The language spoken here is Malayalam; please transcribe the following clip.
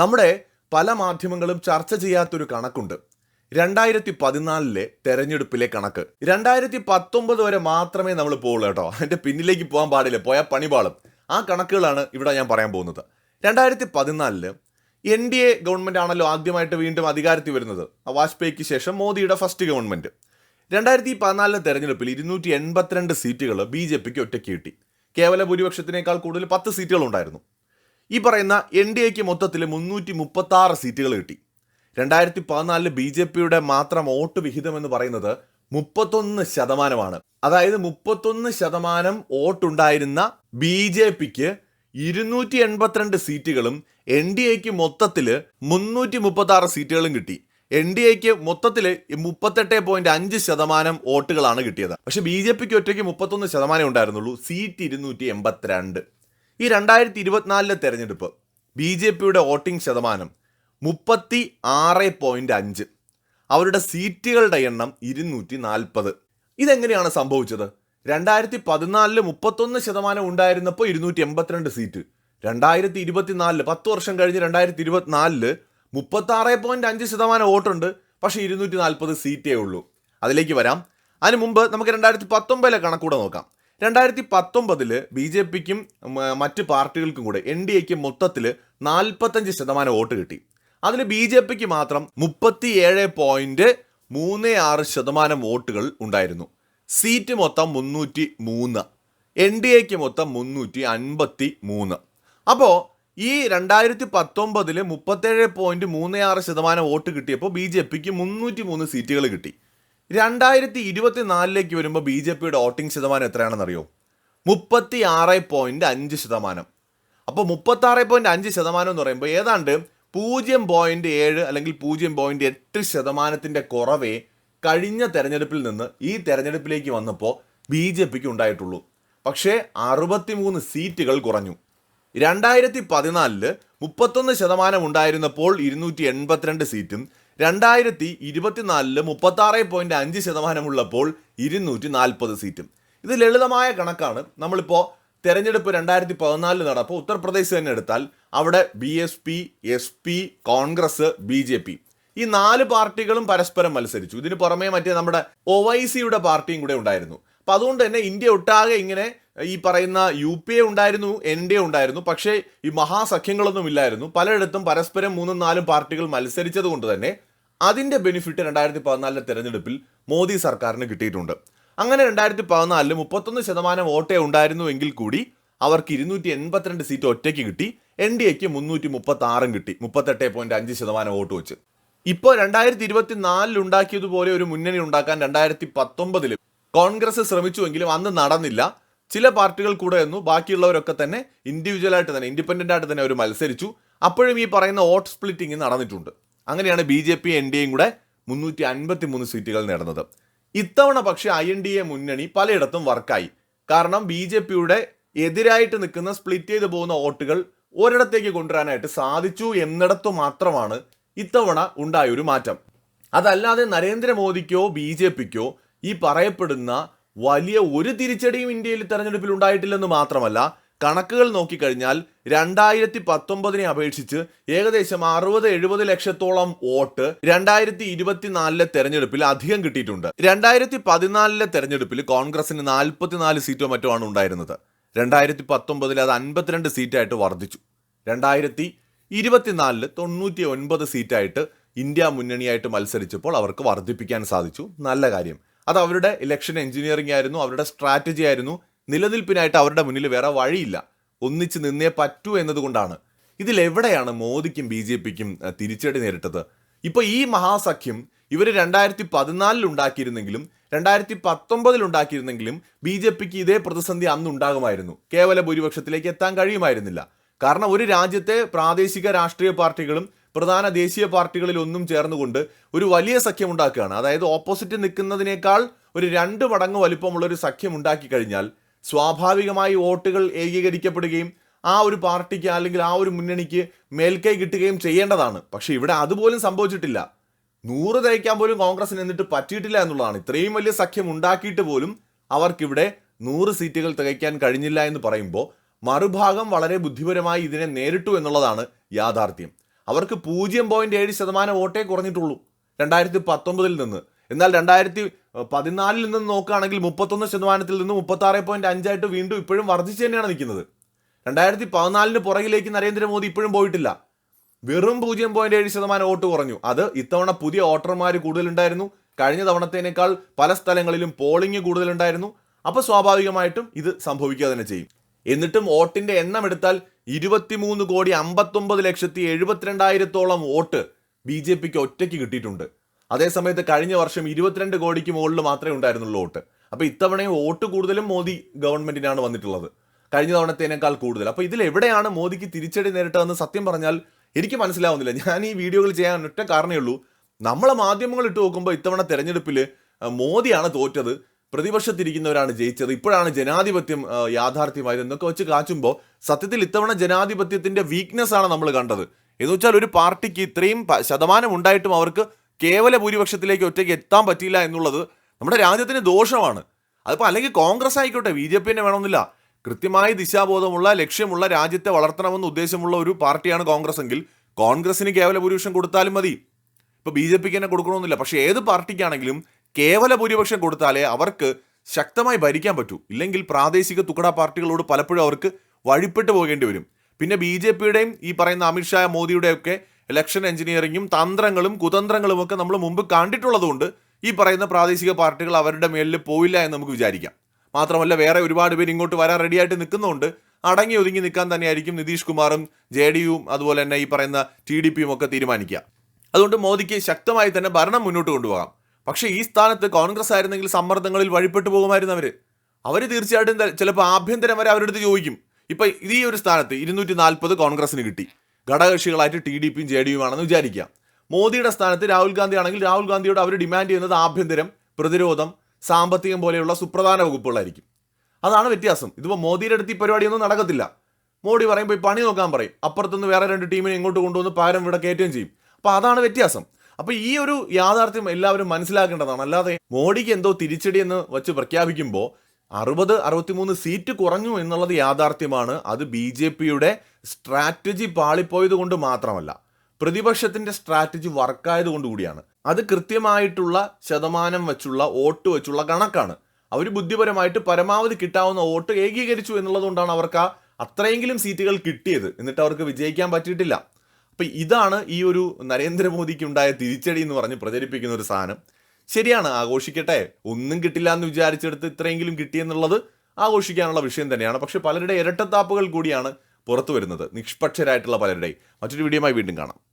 നമ്മുടെ പല മാധ്യമങ്ങളും ചർച്ച ചെയ്യാത്തൊരു കണക്കുണ്ട്. രണ്ടായിരത്തി പതിനാലിലെ തെരഞ്ഞെടുപ്പിലെ കണക്ക്. രണ്ടായിരത്തി പത്തൊമ്പത് വരെ മാത്രമേ നമ്മൾ പോകുള്ളൂ കേട്ടോ. അതിന്റെ പിന്നിലേക്ക് പോകാൻ പാടില്ല. പോയാൽ പണിപാളും. ആ കണക്കുകളാണ് ഇവിടെ ഞാൻ പറയാൻ പോകുന്നത്. രണ്ടായിരത്തി പതിനാലിൽ എൻ ഡി എ ഗവൺമെന്റ് ആണല്ലോ ആദ്യമായിട്ട് വീണ്ടും അധികാരത്തിൽ വരുന്നത്. വാജ്പേയിക്ക് ശേഷം മോദിയുടെ ഫസ്റ്റ് ഗവൺമെന്റ് രണ്ടായിരത്തി പതിനാലിലെ തെരഞ്ഞെടുപ്പിൽ ഇരുന്നൂറ്റി എൺപത്തിരണ്ട് സീറ്റുകൾ ബി ജെ പിക്ക് ഒറ്റയ്ക്ക് കിട്ടി. കേവല ഭൂരിപക്ഷത്തിനേക്കാൾ കൂടുതൽ പത്ത് സീറ്റുകൾ ഉണ്ടായിരുന്നു ഈ പറയുന്ന എൻ ഡി എക്ക് മൊത്തത്തിൽ മുന്നൂറ്റി മുപ്പത്തി ആറ് സീറ്റുകൾ കിട്ടി. രണ്ടായിരത്തി പതിനാലിൽ ബി ജെ പിയുടെ മാത്രം വോട്ട് വിഹിതം എന്ന് പറയുന്നത് മുപ്പത്തൊന്ന് ശതമാനമാണ്. അതായത് മുപ്പത്തൊന്ന് ശതമാനം വോട്ടുണ്ടായിരുന്ന ബി ജെ പിക്ക് ഇരുന്നൂറ്റി എൺപത്തിരണ്ട് സീറ്റുകളും എൻ ഡി എക്ക് മൊത്തത്തിൽ മുന്നൂറ്റി മുപ്പത്തി ആറ് സീറ്റുകളും കിട്ടി. എൻ ഡി എക്ക് മൊത്തത്തിൽ മുപ്പത്തെട്ട് പോയിന്റ് അഞ്ച് ശതമാനം വോട്ടുകളാണ് കിട്ടിയത്. പക്ഷെ ബി ജെ പിക്ക് ഒറ്റയ്ക്ക് മുപ്പത്തൊന്ന് ശതമാനം ഉണ്ടായിരുന്നുള്ളൂ. സീറ്റ് ഇരുന്നൂറ്റി എൺപത്തിരണ്ട് ഈ രണ്ടായിരത്തി ഇരുപത്തിനാലിലെ തെരഞ്ഞെടുപ്പ് ബി ജെ പിയുടെ വോട്ടിംഗ് ശതമാനം മുപ്പത്തി ആറ് പോയിന്റ് അഞ്ച്. അവരുടെ സീറ്റുകളുടെ എണ്ണം ഇരുന്നൂറ്റി നാൽപ്പത് ഇതെങ്ങനെയാണ് സംഭവിച്ചത്? രണ്ടായിരത്തി പതിനാലിൽ മുപ്പത്തൊന്ന് ശതമാനം ഉണ്ടായിരുന്നപ്പോൾ ഇരുന്നൂറ്റി എൺപത്തിരണ്ട് സീറ്റ്. രണ്ടായിരത്തി ഇരുപത്തിനാലിൽ പത്ത് വർഷം കഴിഞ്ഞ് രണ്ടായിരത്തി ഇരുപത്തിനാലിൽ മുപ്പത്തി ആറ് പോയിന്റ് അഞ്ച് ശതമാനം വോട്ടുണ്ട്. പക്ഷേ ഇരുന്നൂറ്റി നാൽപ്പത് സീറ്റേ ഉള്ളൂ. അതിലേക്ക് വരാം. അതിന് മുമ്പ് നമുക്ക് രണ്ടായിരത്തി പത്തൊമ്പതിലെ കണക്കൂടെ നോക്കാം. രണ്ടായിരത്തി പത്തൊമ്പതിൽ ബി ജെ പിക്കും മറ്റ് പാർട്ടികൾക്കും കൂടെ എൻ ഡി എക്ക് മൊത്തത്തിൽ നാൽപ്പത്തഞ്ച് ശതമാനം വോട്ട് കിട്ടി. അതിൽ ബി ജെ പിക്ക് മാത്രം മുപ്പത്തി ഏഴ് പോയിന്റ് മൂന്ന് ആറ് ശതമാനം വോട്ടുകൾ ഉണ്ടായിരുന്നു. സീറ്റ് മൊത്തം മുന്നൂറ്റി മൂന്ന്. എൻ ഡി എക്ക് മൊത്തം മുന്നൂറ്റി അൻപത്തി മൂന്ന്. അപ്പോൾ ഈ രണ്ടായിരത്തി പത്തൊമ്പതിൽ മുപ്പത്തേഴ് പോയിന്റ് മൂന്ന് ആറ് ശതമാനം വോട്ട് കിട്ടിയപ്പോൾ ബി ജെ പിക്ക് മുന്നൂറ്റി മൂന്ന് സീറ്റുകൾ കിട്ടി. രണ്ടായിരത്തി ഇരുപത്തിനാലിലേക്ക് വരുമ്പോൾ ബി ജെ പിയുടെ വോട്ടിംഗ് ശതമാനം എത്രയാണെന്നറിയോ? മുപ്പത്തി ആറ് പോയിന്റ് അഞ്ച് ശതമാനം. അപ്പോൾ മുപ്പത്തി ആറ് പോയിന്റ് അഞ്ച് ശതമാനം എന്ന് പറയുമ്പോൾ ഏതാണ്ട് പൂജ്യം പോയിന്റ് ഏഴ് അല്ലെങ്കിൽ പൂജ്യം പോയിന്റ് എട്ട് ശതമാനത്തിന്റെ കുറവേ കഴിഞ്ഞ തെരഞ്ഞെടുപ്പിൽ നിന്ന് ഈ തെരഞ്ഞെടുപ്പിലേക്ക് വന്നപ്പോൾ ബി ജെ പിക്ക് ഉണ്ടായിട്ടുള്ളൂ. പക്ഷേ അറുപത്തിമൂന്ന് സീറ്റുകൾ കുറഞ്ഞു. രണ്ടായിരത്തി പതിനാലിൽ മുപ്പത്തൊന്ന് ശതമാനം ഉണ്ടായിരുന്നപ്പോൾ ഇരുന്നൂറ്റി എൺപത്തിരണ്ട് സീറ്റും രണ്ടായിരത്തി ഇരുപത്തിനാലിൽ മുപ്പത്തി ആറ് പോയിന്റ് അഞ്ച് ശതമാനമുള്ളപ്പോൾ ഇരുന്നൂറ്റി നാൽപ്പത് സീറ്റും. ഇത് ലളിതമായ കണക്കാണ്. നമ്മളിപ്പോൾ തെരഞ്ഞെടുപ്പ് രണ്ടായിരത്തി പതിനാലിൽ നടപ്പോൾ ഉത്തർപ്രദേശ് തന്നെ എടുത്താൽ അവിടെ B S P S P Congress B J P ഈ നാല് പാർട്ടികളും പരസ്പരം മത്സരിച്ചു. ഇതിന് പുറമേ മറ്റേ നമ്മുടെ ഒ വൈ സിയുടെ പാർട്ടിയും കൂടെ ഉണ്ടായിരുന്നു. അപ്പം അതുകൊണ്ട് തന്നെ ഇന്ത്യ ഒട്ടാകെ ഇങ്ങനെ ഈ പറയുന്ന യു പി എ ഉണ്ടായിരുന്നു എൻ ഡി എ ഉണ്ടായിരുന്നു. പക്ഷേ ഈ മഹാസഖ്യങ്ങളൊന്നും ഇല്ലായിരുന്നു. പലയിടത്തും പരസ്പരം മൂന്നും നാലും പാർട്ടികൾ മത്സരിച്ചത് കൊണ്ട് തന്നെ അതിന്റെ ബെനിഫിറ്റ് രണ്ടായിരത്തി പതിനാലിലെ തെരഞ്ഞെടുപ്പിൽ മോദി സർക്കാരിന് കിട്ടിയിട്ടുണ്ട്. അങ്ങനെ രണ്ടായിരത്തി പതിനാലിൽ മുപ്പത്തൊന്ന് ശതമാനം വോട്ടേ ഉണ്ടായിരുന്നു എങ്കിൽ കൂടി അവർക്ക് ഇരുന്നൂറ്റി എൺപത്തിരണ്ട് സീറ്റ് ഒറ്റയ്ക്ക് കിട്ടി എൻ ഡി എക്ക് മുന്നൂറ്റി മുപ്പത്തി ആറും കിട്ടി മുപ്പത്തെട്ട് പോയിന്റ് അഞ്ച് ശതമാനം വോട്ട് വെച്ച്. ഇപ്പോൾ രണ്ടായിരത്തി ഇരുപത്തി നാലിൽ ഉണ്ടാക്കിയതുപോലെ ഒരു മുന്നണി ഉണ്ടാക്കാൻ രണ്ടായിരത്തി പത്തൊമ്പതിൽ കോൺഗ്രസ് ശ്രമിച്ചുവെങ്കിലും അന്ന് നടന്നില്ല. ചില പാർട്ടികൾ കൂടെ എന്നു ബാക്കിയുള്ളവരൊക്കെ തന്നെ ഇൻഡിവിജ്വലായിട്ട് തന്നെ ഇൻഡിപെൻഡന്റ് ആയിട്ട് തന്നെ അവർ മത്സരിച്ചു. അപ്പോഴും ഈ പറയുന്ന വോട്ട് സ്പ്ലിറ്റിംഗ് നടന്നിട്ടുണ്ട്. അങ്ങനെയാണ് B J P N D എയും കൂടെ മുന്നൂറ്റി അൻപത്തി മൂന്ന് സീറ്റുകൾ നേടുന്നത്. ഇത്തവണ പക്ഷേ ഐ എൻ ഡി എ മുന്നണി പലയിടത്തും വർക്കായി. കാരണം ബി ജെ പിയുടെ എതിരായിട്ട് നിൽക്കുന്ന സ്പ്ലിറ്റ് ചെയ്ത് പോകുന്ന വോട്ടുകൾ ഒരിടത്തേക്ക് കൊണ്ടുവരാനായിട്ട് സാധിച്ചു എന്നിടത്തു മാത്രമാണ് ഇത്തവണ ഉണ്ടായൊരു മാറ്റം. അതല്ലാതെ നരേന്ദ്രമോദിക്കോ ബി ജെ പിക്കോ ഈ പറയപ്പെടുന്ന വലിയ ഒരു തിരിച്ചടിയും ഇന്ത്യയിൽ തെരഞ്ഞെടുപ്പിൽ ഉണ്ടായിട്ടില്ലെന്ന് മാത്രമല്ല കണക്കുകൾ നോക്കിക്കഴിഞ്ഞാൽ രണ്ടായിരത്തി പത്തൊമ്പതിനെ അപേക്ഷിച്ച് ഏകദേശം അറുപത് എഴുപത് ലക്ഷത്തോളം വോട്ട് രണ്ടായിരത്തി ഇരുപത്തിനാലിലെ തെരഞ്ഞെടുപ്പിൽ അധികം കിട്ടിയിട്ടുണ്ട്. രണ്ടായിരത്തി പതിനാലിലെ തെരഞ്ഞെടുപ്പിൽ കോൺഗ്രസിന് നാൽപ്പത്തിനാല് സീറ്റോ മറ്റോ ആണ് ഉണ്ടായിരുന്നത്. രണ്ടായിരത്തി പത്തൊമ്പതിൽ അത് അൻപത്തിരണ്ട് സീറ്റായിട്ട് വർദ്ധിച്ചു. രണ്ടായിരത്തി ഇരുപത്തിനാലിൽ തൊണ്ണൂറ്റി ഒൻപത് സീറ്റായിട്ട് ഇന്ത്യ മുന്നണിയായിട്ട് മത്സരിച്ചപ്പോൾ അവർക്ക് വർദ്ധിപ്പിക്കാൻ സാധിച്ചു. നല്ല കാര്യം. അത് അവരുടെ ഇലക്ഷൻ എഞ്ചിനീയറിംഗ് ആയിരുന്നു അവരുടെ സ്ട്രാറ്റജി ആയിരുന്നു. നിലനിൽപ്പിനായിട്ട് അവരുടെ മുന്നിൽ വേറെ വഴിയില്ല. ഒന്നിച്ച് നിന്നേ പറ്റൂ എന്നതുകൊണ്ടാണ്. ഇതിലെവിടെയാണ് മോദിക്കും ബി ജെ പിക്കും തിരിച്ചടി നേരിട്ടത്? ഇപ്പൊ ഈ മഹാസഖ്യം ഇവർ രണ്ടായിരത്തി പതിനാലിൽ ഉണ്ടാക്കിയിരുന്നെങ്കിലും രണ്ടായിരത്തി പത്തൊമ്പതിൽ ഉണ്ടാക്കിയിരുന്നെങ്കിലും ബി ജെ പിക്ക് ഇതേ പ്രതിസന്ധി അന്ന് ഉണ്ടാകുമായിരുന്നു. കേവല ഭൂരിപക്ഷത്തിലേക്ക് എത്താൻ കഴിയുമായിരുന്നില്ല. കാരണം ഒരു രാജ്യത്തെ പ്രാദേശിക രാഷ്ട്രീയ പാർട്ടികളും പ്രധാന ദേശീയ പാർട്ടികളിൽ ഒന്നും ചേർന്നുകൊണ്ട് ഒരു വലിയ സഖ്യം ഉണ്ടാക്കുകയാണ്. അതായത് ഓപ്പോസിറ്റ് നിൽക്കുന്നതിനേക്കാൾ ഒരു രണ്ട് മടങ്ങ് വലിപ്പമുള്ള ഒരു സഖ്യം ഉണ്ടാക്കി കഴിഞ്ഞാൽ സ്വാഭാവികമായി വോട്ടുകൾ ഏകീകരിക്കപ്പെടുകയും ആ ഒരു പാർട്ടിക്ക് അല്ലെങ്കിൽ ആ ഒരു മുന്നണിക്ക് മേൽക്കൈ കിട്ടുകയും ചെയ്യേണ്ടതാണ്. പക്ഷേ ഇവിടെ അതുപോലും സംഭവിച്ചിട്ടില്ല. നൂറ് തയ്ക്കാൻ പോലും കോൺഗ്രസിന് എന്നിട്ട് പറ്റിയിട്ടില്ല എന്നുള്ളതാണ്. ഇത്രയും വലിയ സഖ്യം ഉണ്ടാക്കിയിട്ട് പോലും അവർക്കിവിടെ നൂറ് സീറ്റുകൾ തികയ്ക്കാൻ കഴിഞ്ഞില്ല എന്ന് പറയുമ്പോൾ മറുഭാഗം വളരെ ബുദ്ധിപരമായി ഇതിനെ നേരിട്ടു എന്നുള്ളതാണ് യാഥാർത്ഥ്യം. അവർക്ക് പൂജ്യം പോയിന്റ് ഏഴ് ശതമാനം വോട്ടേ കുറഞ്ഞിട്ടുള്ളൂ രണ്ടായിരത്തി പത്തൊമ്പതിൽ നിന്ന്. എന്നാൽ രണ്ടായിരത്തി പതിനാലിൽ നിന്ന് നോക്കുകയാണെങ്കിൽ മുപ്പത്തൊന്ന് ശതമാനത്തിൽ നിന്ന് മുപ്പത്തി ആറ് പോയിന്റ് അഞ്ചായിട്ട് വീണ്ടും ഇപ്പോഴും വർദ്ധിച്ചു തന്നെയാണ് നിൽക്കുന്നത്. രണ്ടായിരത്തി പതിനാലിന് പുറകിലേക്ക് നരേന്ദ്രമോദി ഇപ്പോഴും പോയിട്ടില്ല. വെറും പൂജ്യം പോയിന്റ് ഏഴ് ശതമാനം വോട്ട് കുറഞ്ഞു. അത് ഇത്തവണ പുതിയ വോട്ടർമാർ കൂടുതലുണ്ടായിരുന്നു. കഴിഞ്ഞ തവണത്തേനേക്കാൾ പല സ്ഥലങ്ങളിലും പോളിംഗ് കൂടുതലുണ്ടായിരുന്നു. അപ്പോൾ സ്വാഭാവികമായിട്ടും ഇത് സംഭവിക്കുക തന്നെ ചെയ്യും. എന്നിട്ടും വോട്ടിന്റെ എണ്ണം എടുത്താൽ ഇരുപത്തിമൂന്ന് കോടി അമ്പത്തൊമ്പത് ലക്ഷത്തി എഴുപത്തിരണ്ടായിരത്തോളം വോട്ട് ബി ജെ പിക്ക് ഒറ്റയ്ക്ക് കിട്ടിയിട്ടുണ്ട്. അതേസമയത്ത് കഴിഞ്ഞ വർഷം ഇരുപത്തിരണ്ട് കോടിക്ക് മുകളിൽ മാത്രമേ ഉണ്ടായിരുന്നുള്ളൂ വോട്ട്. അപ്പോൾ ഇത്തവണയും വോട്ട് കൂടുതലും മോദി ഗവൺമെന്റിനാണ് വന്നിട്ടുള്ളത്. കഴിഞ്ഞ തവണത്തേനേക്കാൾ കൂടുതൽ. അപ്പോൾ ഇതിൽ എവിടെയാണ് മോദിക്ക് തിരിച്ചടി നേരിട്ടതെന്ന് സത്യം പറഞ്ഞാൽ എനിക്ക് മനസ്സിലാവുന്നില്ല. ഞാൻ ഈ വീഡിയോകൾ ചെയ്യാൻ ഒറ്റ കാരണമേ ഉള്ളൂ. നമ്മളെ മാധ്യമങ്ങൾ ഇട്ട് നോക്കുമ്പോൾ ഇത്തവണ തെരഞ്ഞെടുപ്പിൽ മോദിയാണ് തോറ്റത്. പ്രതിപക്ഷത്തിരിക്കുന്നവരാണ് ജയിച്ചത്. ഇപ്പോഴാണ് ജനാധിപത്യം യാഥാർത്ഥ്യമായത് എന്നൊക്കെ വെച്ച് കാച്ചുമ്പോൾ സത്യത്തിൽ ഇത്തവണ ജനാധിപത്യത്തിന്റെ വീക്ക്നെസ് ആണ് നമ്മൾ കണ്ടത്. എന്ന് വെച്ചാൽ ഒരു പാർട്ടിക്ക് ഇത്രയും ശതമാനം ഉണ്ടായിട്ടും അവർക്ക് കേവല ഭൂരിപക്ഷത്തിലേക്ക് ഒറ്റയ്ക്ക് എത്താൻ പറ്റിയില്ല എന്നുള്ളത് നമ്മുടെ രാജ്യത്തിന് ദോഷമാണ്. അതിപ്പോൾ അല്ലെങ്കിൽ കോൺഗ്രസ് ആയിക്കോട്ടെ ബി ജെ പി തന്നെ വേണമെന്നില്ല. കൃത്യമായി ദിശാബോധമുള്ള ലക്ഷ്യമുള്ള രാജ്യത്തെ വളർത്തണമെന്ന് ഉദ്ദേശമുള്ള ഒരു പാർട്ടിയാണ് കോൺഗ്രസ് എങ്കിൽ കോൺഗ്രസിന് കേവല ഭൂരിപക്ഷം കൊടുത്താലും മതി. ഇപ്പോൾ ബി ജെ പിക്ക് തന്നെ കൊടുക്കണമെന്നില്ല. പക്ഷേ ഏത് പാർട്ടിക്കാണെങ്കിലും കേവല ഭൂരിപക്ഷം കൊടുത്താലേ അവർക്ക് ശക്തമായി ഭരിക്കാൻ പറ്റൂ. ഇല്ലെങ്കിൽ പ്രാദേശിക തുക്കട പാർട്ടികളോട് പലപ്പോഴും അവർക്ക് വഴിപ്പെട്ട് പോകേണ്ടി വരും. പിന്നെ ബി ജെ പിയുടെയും ഈ പറയുന്ന അമിത്ഷാ മോദിയുടെ ഒക്കെ ഇലക്ഷൻ എഞ്ചിനീയറിങ്ങും തന്ത്രങ്ങളും കുതന്ത്രങ്ങളും ഒക്കെ നമ്മൾ മുമ്പ് കണ്ടിട്ടുള്ളതുകൊണ്ട് ഈ പറയുന്ന പ്രാദേശിക പാർട്ടികൾ അവരുടെ മേലിൽ പോയില്ല എന്ന് നമുക്ക് വിചാരിക്കാം. മാത്രമല്ല വേറെ ഒരുപാട് പേര് ഇങ്ങോട്ട് വരാൻ റെഡിയായിട്ട് നിൽക്കുന്നതുകൊണ്ട് അടങ്ങി ഒതുങ്ങി നിൽക്കാൻ തന്നെയായിരിക്കും നിതീഷ് കുമാറും ജെ ഡി യുവും അതുപോലെ തന്നെ ഈ പറയുന്ന ടി ഡി പിയും ഒക്കെ തീരുമാനിക്കുക. അതുകൊണ്ട് മോദിക്ക് ശക്തമായി തന്നെ ഭരണം മുന്നോട്ട് കൊണ്ടുപോകാം. പക്ഷേ ഈ സ്ഥാനത്ത് കോൺഗ്രസ് ആയിരുന്നെങ്കിൽ സമ്മർദ്ദങ്ങളിൽ വഴിപ്പെട്ടു പോകുമായിരുന്നു അവർ അവർ തീർച്ചയായിട്ടും ചിലപ്പോൾ ആഭ്യന്തരം വരെ അവരുടെ അടുത്ത് ചോദിക്കും. ഇപ്പം ഈ ഒരു സ്ഥാനത്ത് ഇരുന്നൂറ്റി നാൽപ്പത് കോൺഗ്രസിന് കിട്ടി. ഘടകകക്ഷികളായിട്ട് ടി ഡി പിയും ജെ ഡി യുമാണെന്ന് വിചാരിക്കാം മോദിയുടെ സ്ഥാനത്ത് രാഹുൽ ഗാന്ധി ആണെങ്കിൽ രാഹുൽ ഗാന്ധിയോട് അവർ ഡിമാൻഡ് ചെയ്യുന്നത് ആഭ്യന്തരം പ്രതിരോധം സാമ്പത്തികം പോലെയുള്ള സുപ്രധാന വകുപ്പുകളായിരിക്കും. അതാണ് വ്യത്യാസം. ഇതിപ്പോൾ മോദിയുടെ അടുത്ത് ഈ പരിപാടിയൊന്നും നടക്കത്തില്ല. മോഡി പറയും പോയി പണി നോക്കാൻ പറയും. അപ്പുറത്തുനിന്ന് വേറെ രണ്ട് ടീമിനെ ഇങ്ങോട്ട് കൊണ്ടുവന്ന് പകരം ഇവിടെ കയറ്റുകയും ചെയ്യും. അപ്പോൾ അതാണ് വ്യത്യാസം. അപ്പോൾ ഈ ഒരു യാഥാർത്ഥ്യം എല്ലാവരും മനസ്സിലാക്കേണ്ടതാണ്. അല്ലാതെ മോഡിക്ക് എന്തോ തിരിച്ചടി എന്ന് വെച്ച് പ്രഖ്യാപിക്കുമ്പോൾ അറുപത് അറുപത്തിമൂന്ന് സീറ്റ് കുറഞ്ഞു എന്നുള്ളത് യാഥാർത്ഥ്യമാണ്. അത് ബി ജെ പിയുടെ സ്ട്രാറ്റജി പാളിപ്പോയത് കൊണ്ട് മാത്രമല്ല പ്രതിപക്ഷത്തിന്റെ സ്ട്രാറ്റജി വർക്കായത് കൊണ്ട് കൂടിയാണ്. അത് കൃത്യമായിട്ടുള്ള ശതമാനം വെച്ചുള്ള വോട്ട് വെച്ചുള്ള കണക്കാണ്. അവർ ബുദ്ധിപരമായിട്ട് പരമാവധി കിട്ടാവുന്ന വോട്ട് ഏകീകരിച്ചു എന്നുള്ളതുകൊണ്ടാണ് അവർക്ക് ആ അത്രയെങ്കിലും സീറ്റുകൾ കിട്ടിയത്. എന്നിട്ട് അവർക്ക് വിജയിക്കാൻ പറ്റിയിട്ടില്ല. അപ്പം ഇതാണ് ഈ ഒരു നരേന്ദ്രമോദിക്ക് ഉണ്ടായ തിരിച്ചടി എന്ന് പറഞ്ഞ് പ്രചരിപ്പിക്കുന്ന ഒരു സാധനം. ശരിയാണ് ആഘോഷിക്കട്ടെ. ഒന്നും കിട്ടില്ല എന്ന് വിചാരിച്ചെടുത്ത് ഇത്രയെങ്കിലും കിട്ടിയെന്നുള്ളത് ആഘോഷിക്കാനുള്ള വിഷയം തന്നെയാണ്. പക്ഷെ പലരുടെ ഇരട്ടത്താപ്പുകൾ കൂടിയാണ് പുറത്തു വരുന്നത്. നിഷ്പക്ഷരായിട്ടുള്ള പലരുടെയും. മറ്റൊരു വീഡിയോയുമായി വീണ്ടും കാണാം.